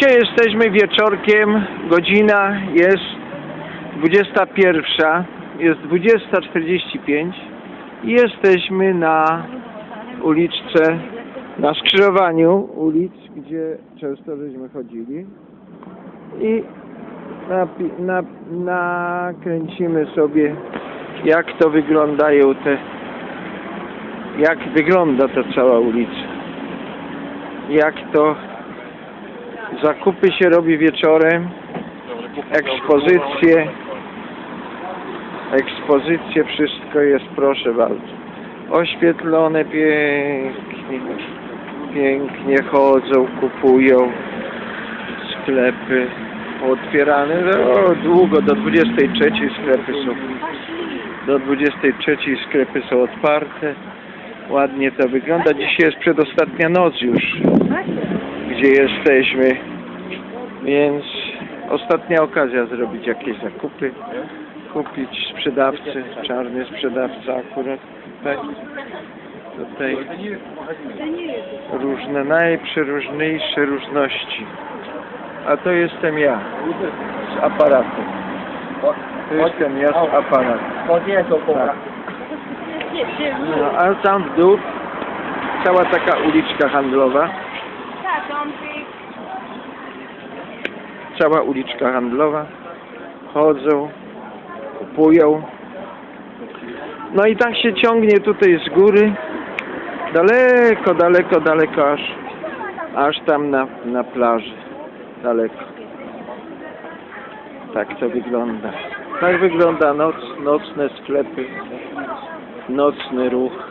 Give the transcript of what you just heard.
Dzisiaj jesteśmy wieczorkiem, godzina jest 21, jest 20.45 i jesteśmy na uliczce, na skrzyżowaniu ulic, gdzie często żeśmy chodzili. I nakręcimy sobie jak to wyglądają te jak wygląda ta cała ulica. Jak to zakupy się robi wieczorem. Ekspozycje. ekspozycje wszystko jest proszę bardzo. Oświetlone pięknie pięknie chodzą kupują sklepy. Otwierane o, długo do 23 sklepy są. Do 23 sklepy są otwarte. Ładnie to wygląda. Dzisiaj jest przedostatnia noc już gdzie jesteśmy. Więc ostatnia okazja zrobić jakieś zakupy kupić sprzedawcy czarny sprzedawca akurat tutaj. Tutaj różne najprzeróżniejsze różności. A to jestem ja z aparatem. To jestem ja z aparatem. Tak. no, a tam w dół cała taka uliczka handlowa cała uliczka handlowa. Chodzą kupują. No i tak się ciągnie tutaj z góry. Daleko, daleko, daleko aż aż tam na, na plaży. Daleko. Tak to wygląda. Tak wygląda noc, nocne sklepy. Nocny ruch